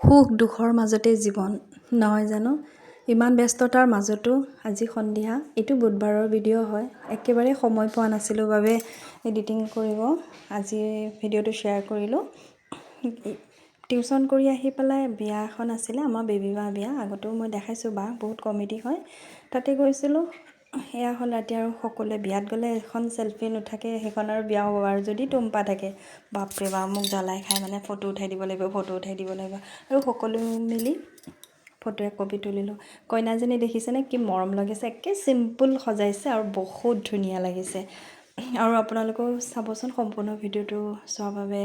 সুখ দুখৰ মাজতে জীৱন নহয় জানো? ইমান ব্যস্ততাৰ মাজতো আজি সন্ধিয়া এইটো বুধবাৰৰ ভিডিঅ' হয়। একেবাৰে সময় পোৱা নাছিলোঁ বাবে এডিটিং কৰিব। আজি ভিডিঅ'টো শ্বেয়াৰ কৰিলোঁ। টিউশ্যন কৰি আহি পেলাই বিয়া এখন আছিলে আমাৰ বেবী বা বিয়া আগতেও মই দেখাইছোঁ বা বহুত কমেডি হয়। তাতে গৈছিলোঁ। সেয়া হ'ল ৰাতি আৰু সকলোৱে বিয়াত গ'লে এখন চেলফি নুঠাকে সেইখন আৰু বিয়া হ'ব আৰু যদি টুম্পা থাকে বাপৰে বাপ মোক জ্বলাই খাই মানে ফটো উঠাই দিব লাগিব ফটো উঠাই দিব লাগিব। আৰু সকলো মিলি ফটো এক কপি তুলিলোঁ। কইনাজনী দেখিছেনে কি মৰম লাগিছে একে চিম্পুল সজাইছে আৰু বহুত ধুনীয়া লাগিছে। আৰু আপোনালোকেও চাবচোন সম্পূৰ্ণ ভিডিঅ'টো চোৱাৰ বাবে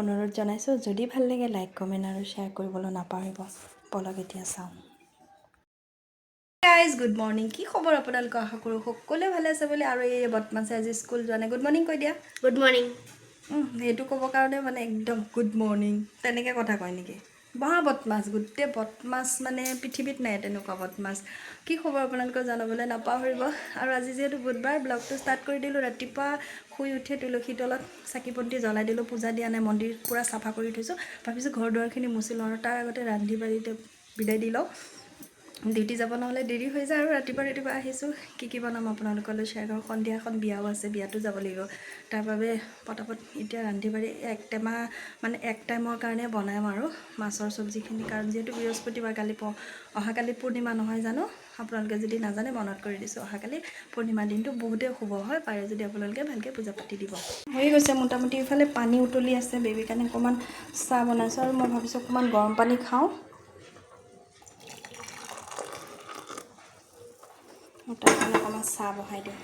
অনুৰোধ জনাইছোঁ। যদি ভাল লাগে লাইক কমেণ্ট আৰু শ্বেয়াৰ কৰিবলৈ নাপাহৰিব। বলক এতিয়া চাওঁ। গাইজ গুড মৰ্ণিং কি খবৰ আপোনালোকৰ? আশা কৰোঁ সকলোৱে ভালে আছে বুলি আৰু এই বদমাছে আজি স্কুল যোৱা নাই। গুড মৰ্ণিং কৈ দিয়া। গুড মৰ্ণিং সেইটো ক'বৰ কাৰণে মানে একদম গুড মৰ্ণিং তেনেকৈ কথা কয় নেকি? মহা বদমাছ গোটেই বদমাছ মানে পৃথিৱীত নাই তেনেকুৱা বদমাছ। কি খবৰ আপোনালোকৰ জনাবলৈ নাপাহৰিব। আৰু আজি যিহেতু বুধবাৰ ব্লগটো ষ্টাৰ্ট কৰি দিলোঁ ৰাতিপুৱা শুই উঠি তুলসী তলত চাকি বন্তি জ্বলাই দিলোঁ পূজা দিয়া নাই মন্দিৰ পূৰা চাফা কৰি থৈছোঁ। ভাবিছোঁ ঘৰ দুৱাৰখিনি মুচি লওঁ আৰু তাৰ আগতে ৰান্ধি বাঢ়িতে বিদায় দি লওঁ। ডিউটি যাব নহ'লে দেৰি হৈ যায় আৰু ৰাতিপুৱা ৰাতিপুৱা আহিছোঁ। কি কি বনাম আপোনালোকলৈ শ্বেয়াৰ কৰোঁ। সন্ধিয়া এখন বিয়াও আছে, বিয়াতো যাব লাগিব। তাৰ বাবে পটাপট এতিয়া ৰান্ধি বাঢ়ি এক টেমা মানে এক টাইমৰ কাৰণে বনাম আৰু মাছৰ চব্জিখিনি। কাৰণ যিহেতু বৃহস্পতিবাৰ কালি প, অহাকালি পূৰ্ণিমা নহয় জানো? আপোনালোকে যদি নাজানে, মনত কৰি দিছোঁ। অহাকালি পূৰ্ণিমা দিনটো বহুতেই শুভ হয়। পাৰে যদি আপোনালোকে ভালকৈ পূজা পাতি দিব। হৈ গৈছে মোটামুটি ইফালে পানী উতলি আছে। বেবীৰ কাৰণে অকণমান চাহ বনাইছোঁ আৰু মই ভাবিছোঁ অকণমান গৰম পানী খাওঁ। তাৰ কাৰণে অকণমান চাহ বহাই দিওঁ।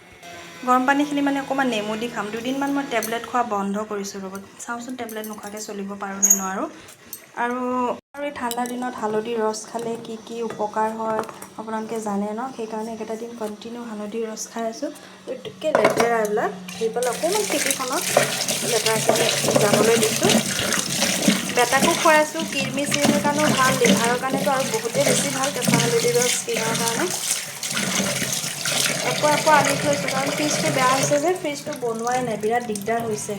গৰম পানীখিনি মানে অকণমান নেমু দি খাম। দুদিনমান মই টেবলেট খোৱা বন্ধ কৰিছোঁ ৰ'ব চাওঁচোন টেবলেট নোখোৱাকৈ চলিব পাৰোঁ নে নোৱাৰোঁ। আৰু আৰু এই ঠাণ্ডা দিনত হালধি ৰস খালে কি কি উপকাৰ হয় আপোনালোকে জানে ন? সেইকাৰণে এইকেইটা দিন কণ্টিনিউ হালধি ৰস খাই আছোঁ। গতিকে লেতেৰা এইবিলাক পেলাই অকণমান খিৰিকীখনত লেতেৰাখিনি যাবলৈ দিছোঁ। বেটাকো খুৱাইছোঁ কিৰমি চিৰমিৰ কাৰণেও ভাল লিভাৰৰ কাৰণেতো আৰু বহুতেই বেছি ভাল কেঁচা হালধি ৰস স্কিনৰ কাৰণে। আকৌ আকৌ আনি থৈছোঁ কাৰণ ফ্ৰিজটো বেয়া হৈছে যে ফ্ৰিজটো বনোৱাই নাই বিৰাট দিগদাৰ হৈছে।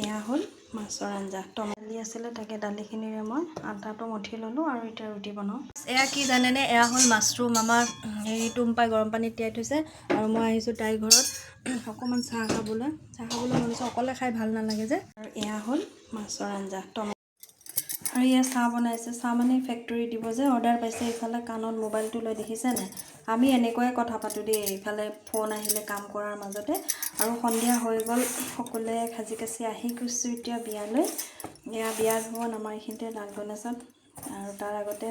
এয়া হ'ল মাছৰ আঞ্জা। টমালি আছিলে তাকে দালিখিনিৰে মই আটাটো মঠি ল'লোঁ আৰু এতিয়া ৰুটি বনাওঁ। এয়া কি জানেনে? এয়া হ'ল মাছৰুম। আমাৰ হেৰি টুম্পাই গৰম পানীত তিয়াই থৈছে আৰু মই আহিছোঁ তাইৰ ঘৰত। অকণমান চাহ খাবলৈ। চাহ খাবলৈ মন অকলে খাই ভাল নালাগে যে। আৰু এয়া হ'ল মাছৰ আঞ্জা। আৰু এয়া চাহ বনাইছে। চাহ মানে ফেক্টৰী দিব যে অৰ্ডাৰ পাইছে ইফালে কাণত মোবাইলটো লৈ দেখিছে নাই আমি এনেকুৱাই কথা পাতোঁ দেই ইফালে ফোন আহিলে কাম কৰাৰ মাজতে। আৰু সন্ধিয়া হৈ গ'ল সকলোৱে সাজি কাচি আহি গৈছোঁ এতিয়া বিয়ালৈ। এয়া বিয়াৰ ভৱন আমাৰ এইখিনিতে লাল গণেশত। আৰু তাৰ আগতে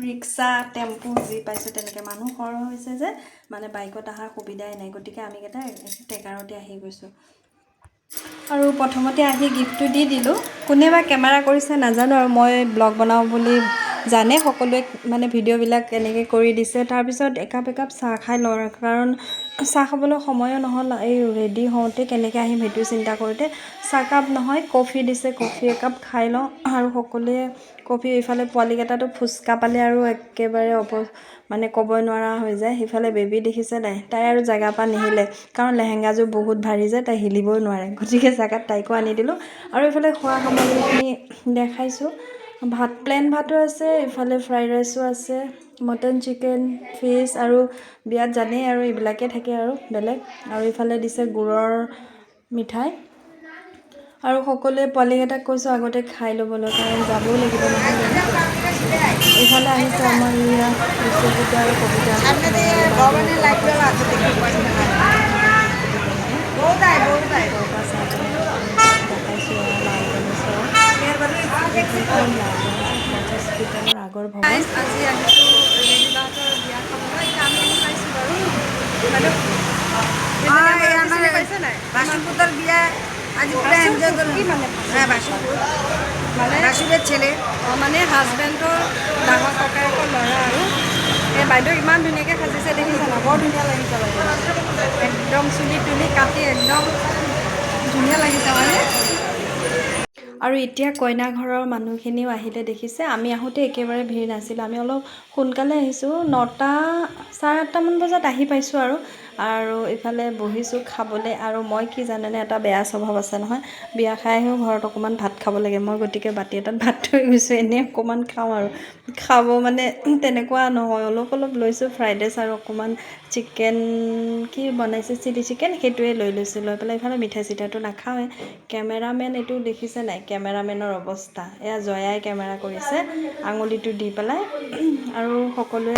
ৰিক্সা টেম্পু যি পাইছোঁ তেনেকৈ মানুহ সৰহ হৈছে যে মানে বাইকত অহাৰ সুবিধাই নাই। গতিকে আমিকেইটা ট্ৰেকাৰতে আহি গৈছোঁ। আৰু প্ৰথমতে আহি গিফ্টটো দি দিলোঁ। কোনে বা কেমেৰা কৰিছে নাজানো আৰু মই ব্লগ বনাওঁ বুলি জানে সকলোৱে মানে ভিডিঅ'বিলাক এনেকৈ কৰি দিছে। তাৰপিছত একাপ একাপ চাহ খাই লওঁ কাৰণ চাহ খাবলৈ সময়ো নহ'ল এই ৰেডি হওঁতে কেনেকৈ আহিম সেইটো চিন্তা কৰোঁতে চাহকাপ নহয় কফি দিছে কফি একাপ খাই লওঁ আৰু সকলোৱে কফি ইফালে পোৱালিকেইটাতো ফুচকা পালে আৰু একেবাৰে অপ মানে ক'বই নোৱাৰা হৈ যায় সিফালে বেবী দেখিছে নাই তাই আৰু জেগাৰ পৰা নিহিলে কাৰণ লেহেংগাযোৰ বহুত ভাৰী যে তাই হিলিবই নোৱাৰে গতিকে জেগাত তাইকো আনি দিলোঁ আৰু ইফালে খোৱা সামগ্ৰীখিনি দেখাইছোঁ ভাত প্লেন ভাতো আছে ইফালে ফ্ৰাইড ৰাইচো আছে। মটন চিকেন ফিছ আৰু বিয়াত জানেই আৰু এইবিলাকেই থাকে আৰু বেলেগ। আৰু ইফালে দিছে গুড়ৰ মিঠাই। আৰু সকলোৱে পোৱালিকেইটাক কৈছোঁ আগতে খাই ল'বলৈ কাৰণ যাবও লাগিব এইফালে আহিছে আমাৰ আৰু কবিতা বাসুপুতার বিয়ে আজ পুরা এনজয় করলাম। মানে হ্যাঁ বাসুপুর মানে? বাসুরের ছেলে। মানে হাজবেণ্ডৰ ডাঙৰ ককায়েকৰ ল'ৰা আৰু। এই বাইদেউ ইমান ধুনীয়াকৈ সাজিছে দেখিছে না? বৰ ধুনীয়া লাগিছে বাইদেউ। একদম চুলি তুলি কাটি একদম ধুনীয়া লাগিছে হয়নে? আৰু এতিয়া কইনা ঘৰৰ মানুহখিনিও আহিলে দেখিছে। আমি আহোঁতে একেবাৰে ভিৰ নাছিল। আমি অলপ সোনকালে আহিছোঁ। নটা চাৰে আঠটামান বজাত আহি পাইছোঁ আৰু। আৰু ইফালে বহিছোঁ খাবলৈ। আৰু মই কি জানেনে এটা বেয়া স্বভাৱ আছে নহয়। বিয়া খাই আহিও ঘৰত অকণমান ভাত খাব লাগে। মই গতিকে বাতি এটাত ভাত থৈ গৈছোঁ। এনেই অকণমান খাওঁ আৰু। খাব মানে তেনেকুৱা নহয়। অলপ অলপ লৈছোঁ ফ্ৰাইড ৰাইচ আৰু অকণমান চিকেন কি বনাইছে চিলি চিকেন সেইটোৱে লৈ লৈছোঁ। লৈ পেলাই ইফালে মিঠাই চিঠাইটো নাখাওঁৱে। কেমেৰামেন এইটো দেখিছে নাই? কেমেৰামেনৰ অৱস্থা। এয়া জয়াই কেমেৰা কৰিছে আঙুলিটো দি পেলাই। আৰু সকলোৱে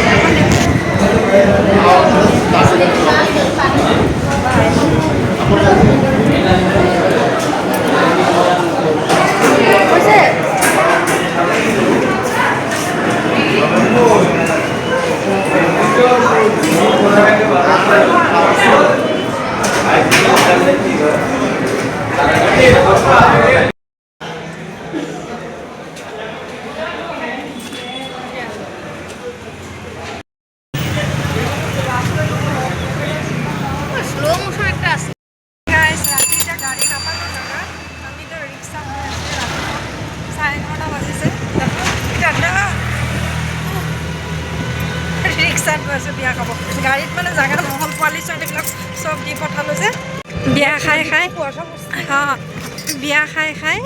ৰিক্সাত গৈছোঁ বিয়া খাব। গাড়ীত মানে জাগা নহ'ল পোৱালি ছোৱালীবিলাক চব দি পঠালোঁ যে। বিয়া খাই খাই? অঁ বিয়া খাই খাই?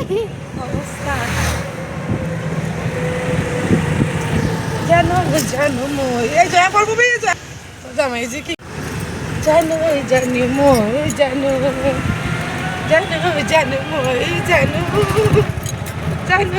অৱস্থা। জানো জানো মই। এই জয়া পৰবী জামাই যে কি জানো জানো মই জানো। জানো জানো মই জানো। জানো